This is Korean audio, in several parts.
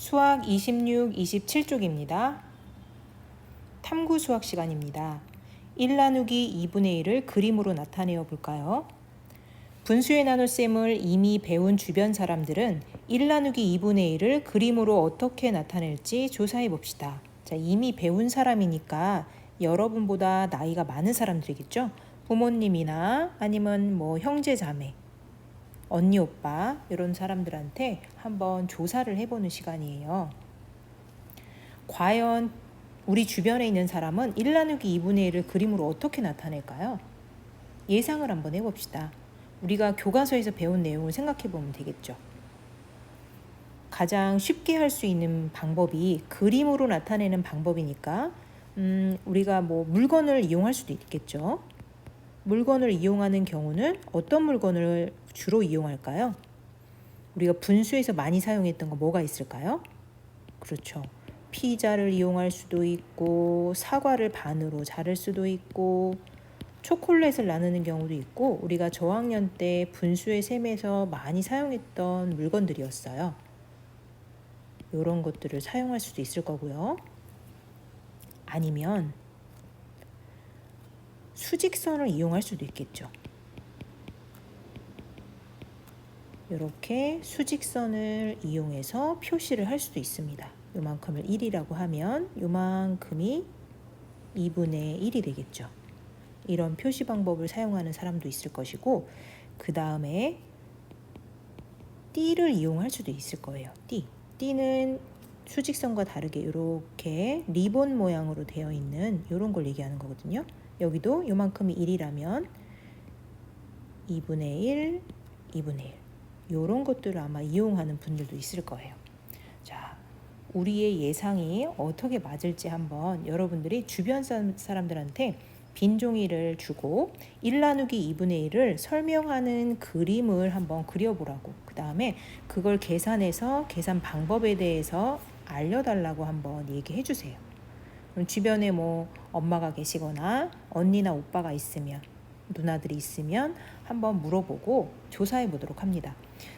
수학 26, 27쪽입니다. 탐구 수학 시간입니다. 1 나누기 2분의 1을 그림으로 나타내어 볼까요? 분수의 나눗셈을 이미 배운 주변 사람들은 1 나누기 2분의 1을 그림으로 어떻게 나타낼지 조사해 봅시다. 자, 이미 배운 사람이니까 여러분보다 나이가 많은 사람들이겠죠? 부모님이나 아니면 뭐 형제 자매, 언니 오빠 이런 사람들한테 한번 조사를 해보는 시간이에요. 과연 우리 주변에 있는 사람은 1 나누기 2분의 1을 그림으로 어떻게 나타낼까요? 예상을 한번 해봅시다. 우리가 교과서에서 배운 내용을 생각해 보면 되겠죠. 가장 쉽게 할 수 있는 방법이 그림으로 나타내는 방법이니까 음, 우리가 뭐 물건을 이용할 수도 있겠죠. 물건을 이용하는 경우는 어떤 물건을 주로 이용할까요? 우리가 분수에서 많이 사용했던 거 뭐가 있을까요? 그렇죠. 피자를 이용할 수도 있고 사과를 반으로 자를 수도 있고 초콜릿을 나누는 경우도 있고 우리가 저학년 때 분수의 셈에서 많이 사용했던 물건들이었어요. 이런 것들을 사용할 수도 있을 거고요. 아니면 수직선을 이용할 수도 있겠죠. 이렇게 수직선을 이용해서 표시를 할 수도 있습니다. 요만큼을 1이라고 하면 요만큼이 2분의 1이 되겠죠. 이런 표시 방법을 사용하는 사람도 있을 것이고 그 다음에 띠를 이용할 수도 있을 거예요. 띠. 띠는 수직선과 다르게 이렇게 리본 모양으로 되어 있는 이런 걸 얘기하는 거거든요. 여기도 요만큼이 1이라면 2분의 1, 2분의 1 이런 것들을 아마 이용하는 분들도 있을 거예요. 자, 우리의 예상이 어떻게 맞을지 한번 여러분들이 주변 사람들한테 빈 종이를 주고 1 나누기 2분의 1을 설명하는 그림을 한번 그려보라고 그 다음에 그걸 계산해서 계산 방법에 대해서 알려달라고 한번 얘기해 주세요. 주변에 뭐 엄마가 계시거나 언니나 오빠가 있으면 누나들이 있으면 한번 물어보고 조사해 보도록 합니다.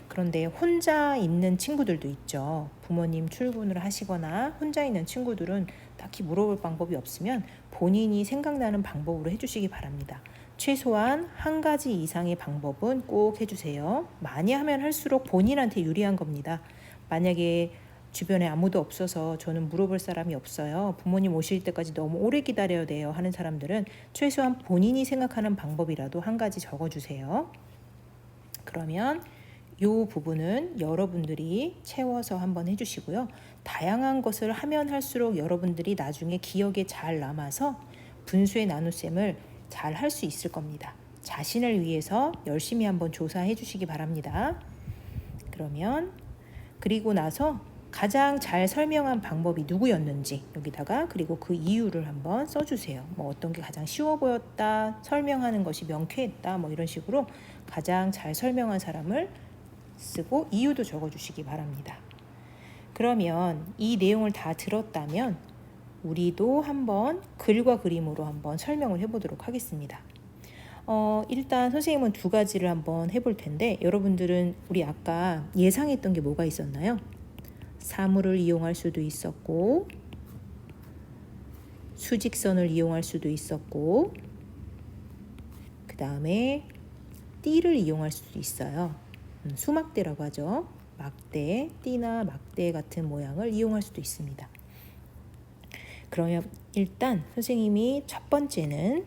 그런데 혼자 있는 친구들도 있죠. 부모님 출근을 하시거나 혼자 있는 친구들은 딱히 물어볼 방법이 없으면 본인이 생각나는 방법으로 해주시기 바랍니다. 최소한 한 가지 이상의 방법은 꼭 해주세요. 많이 하면 할수록 본인한테 유리한 겁니다. 만약에 주변에 아무도 없어서 저는 물어볼 사람이 없어요. 부모님 오실 때까지 너무 오래 기다려야 돼요. 하는 사람들은 최소한 본인이 생각하는 방법이라도 한 가지 적어주세요. 그러면 이 부분은 여러분들이 채워서 한번 해주시고요. 다양한 것을 하면 할수록 여러분들이 나중에 기억에 잘 남아서 분수의 나눗셈을 잘 할 수 있을 겁니다. 자신을 위해서 열심히 한번 조사해 주시기 바랍니다. 그러면 그리고 나서 가장 잘 설명한 방법이 누구였는지 여기다가 그리고 그 이유를 한번 써주세요. 뭐 어떤 게 가장 쉬워 보였다, 설명하는 것이 명쾌했다, 뭐 이런 식으로 가장 잘 설명한 사람을 쓰고 이유도 적어주시기 바랍니다. 그러면 이 내용을 다 들었다면 우리도 한번 글과 그림으로 한번 설명을 해보도록 하겠습니다. 어, 일단 선생님은 두 가지를 한번 해볼 텐데 여러분들은 우리 아까 예상했던 게 뭐가 있었나요? 사물을 이용할 수도 있었고 수직선을 이용할 수도 있었고 그 다음에 띠를 이용할 수도 있어요. 음, 수막대라고 하죠. 막대, 띠나 막대 같은 모양을 이용할 수도 있습니다. 그러면 일단 선생님이 첫 번째는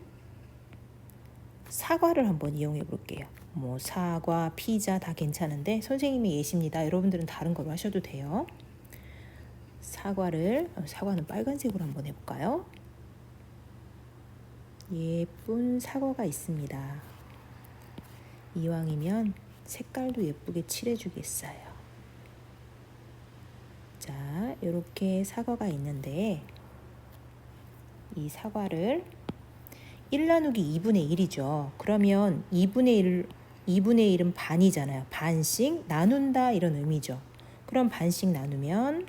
사과를 한번 이용해 볼게요. 뭐 사과, 피자 다 괜찮은데 선생님이 예십니다. 여러분들은 다른 걸로 하셔도 돼요. 사과를 어, 사과는 빨간색으로 한번 해볼까요? 예쁜 사과가 있습니다. 이왕이면 색깔도 예쁘게 칠해주겠어요. 자, 이렇게 사과가 있는데 이 사과를 1 나누기 2분의 1이죠. 그러면 2분의 1 2분의 1은 반이잖아요. 반씩 나눈다 이런 의미죠. 그럼 반씩 나누면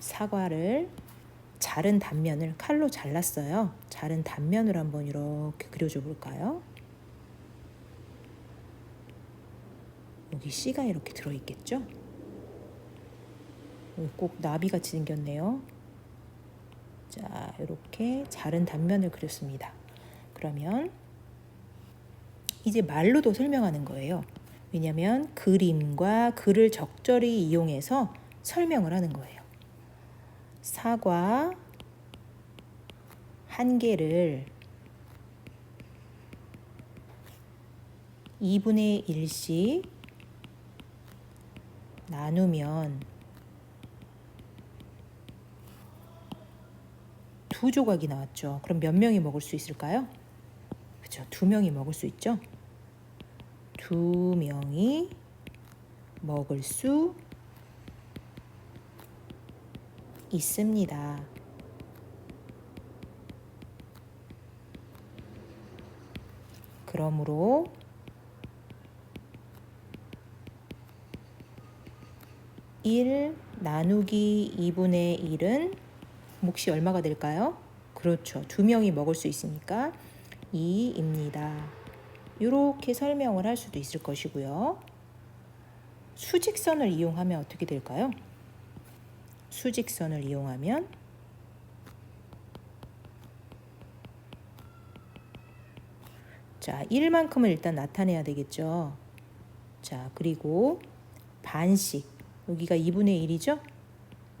사과를 자른 단면을 칼로 잘랐어요. 자른 단면을 한번 이렇게 그려줘 볼까요? 여기 씨가 이렇게 들어있겠죠? 꼭 나비같이 생겼네요. 자, 이렇게 자른 단면을 그렸습니다. 그러면 이제 말로도 설명하는 거예요. 왜냐하면 그림과 글을 적절히 이용해서 설명을 하는 거예요. 사과 한 개를 2분의 1씩 나누면 두 조각이 나왔죠. 그럼 몇 명이 먹을 수 있을까요? 그렇죠. 두 명이 먹을 수 있죠. 두 명이 먹을 수 있습니다. 그러므로 일 나누기 2분의 1은 몫이 얼마가 될까요? 그렇죠. 두 명이 먹을 수 있으니까 2입니다. 이렇게 설명을 할 수도 있을 것이고요. 수직선을 이용하면 어떻게 될까요? 수직선을 이용하면 자, 1만큼을 일단 나타내야 되겠죠. 자, 그리고 반씩 여기가 2분의 1이죠?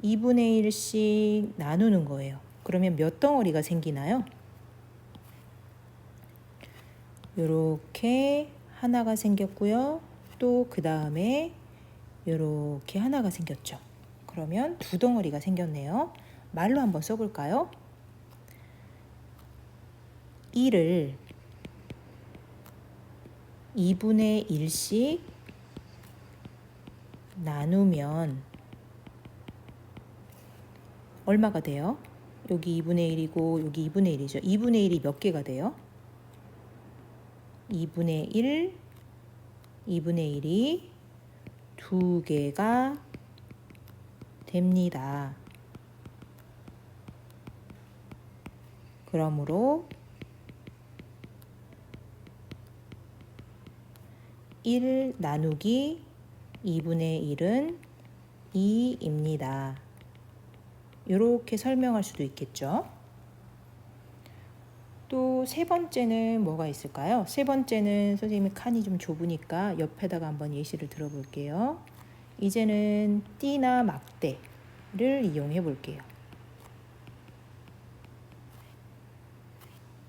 2분의 1씩 나누는 거예요. 그러면 몇 덩어리가 생기나요? 이렇게 하나가 생겼고요. 또 그 다음에 이렇게 하나가 생겼죠. 그러면 두 덩어리가 생겼네요. 말로 한번 써볼까요? 1을 2분의 1씩 나누면 얼마가 돼요? 여기 2분의 1이고 여기 2분의 1이죠. 2분의 1이 몇 개가 돼요? 2분의 1, 2분의 1이 두 개가 됩니다. 그러므로 1 나누기 2분의 1은 2입니다. 이렇게 설명할 수도 있겠죠. 또 세 번째는 뭐가 있을까요? 세 번째는 선생님이 칸이 좀 좁으니까 옆에다가 한번 예시를 들어볼게요. 이제는 띠나 막대를 이용해 볼게요.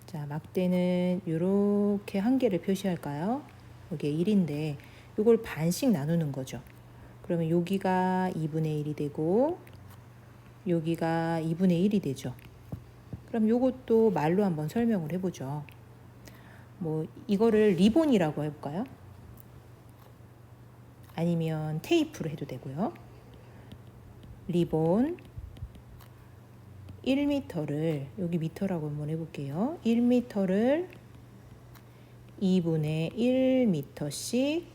자, 막대는 이렇게 한 개를 표시할까요? 여기 1인데 이걸 반씩 나누는 거죠. 그러면 여기가 2분의 1이 되고 여기가 2분의 1이 되죠. 그럼 이것도 말로 한번 설명을 해보죠. 뭐 이거를 리본이라고 해볼까요? 아니면 테이프로 해도 되고요. 리본 1m를 여기 미터라고 한번 해볼게요. 1m를 2분의 1m씩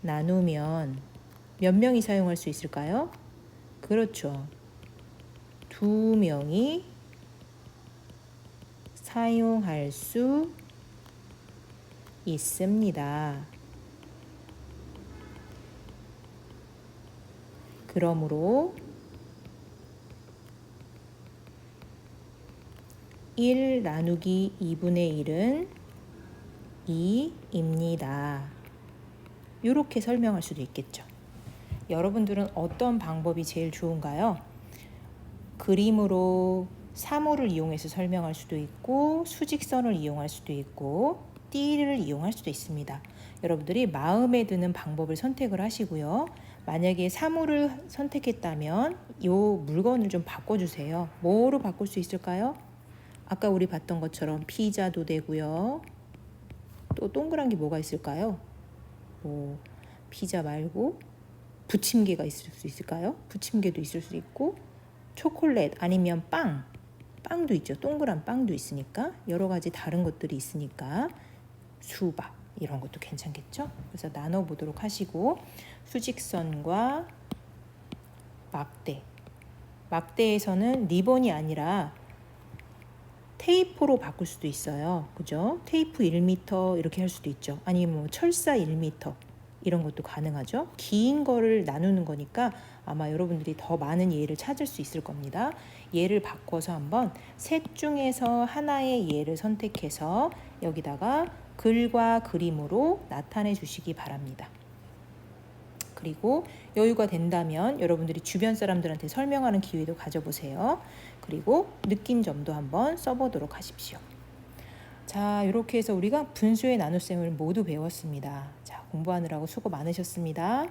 나누면 몇 명이 사용할 수 있을까요? 그렇죠. 두 명이 사용할 수 있습니다. 그러므로 1 나누기 2분의 1은 2입니다. 이렇게 설명할 수도 있겠죠. 여러분들은 어떤 방법이 제일 좋은가요? 그림으로 사물을 이용해서 설명할 수도 있고 수직선을 이용할 수도 있고 띠를 이용할 수도 있습니다. 여러분들이 마음에 드는 방법을 선택을 하시고요. 만약에 사물을 선택했다면 이 물건을 좀 바꿔주세요. 뭐로 바꿀 수 있을까요? 아까 우리 봤던 것처럼 피자도 되고요. 또 동그란 게 뭐가 있을까요? 뭐 피자 말고 부침개가 있을 수 있을까요? 부침개도 있을 수 있고 초콜릿 아니면 빵 빵도 있죠. 동그란 빵도 있으니까 여러 가지 다른 것들이 있으니까 수박 이런 것도 괜찮겠죠? 그래서 나눠 보도록 하시고 수직선과 막대 막대에서는 리본이 아니라 테이프로 바꿀 수도 있어요. 그죠? 테이프 1m 이렇게 할 수도 있죠. 아니면 뭐 철사 1m 이런 것도 가능하죠. 긴 거를 나누는 거니까 아마 여러분들이 더 많은 예를 찾을 수 있을 겁니다. 예를 바꿔서 한번 셋 중에서 하나의 예를 선택해서 여기다가 글과 그림으로 나타내 주시기 바랍니다. 그리고 여유가 된다면 여러분들이 주변 사람들한테 설명하는 기회도 가져보세요. 그리고 느낀 점도 한번 써보도록 하십시오. 자, 이렇게 해서 우리가 분수의 나눗셈을 모두 배웠습니다. 자, 공부하느라고 수고 많으셨습니다.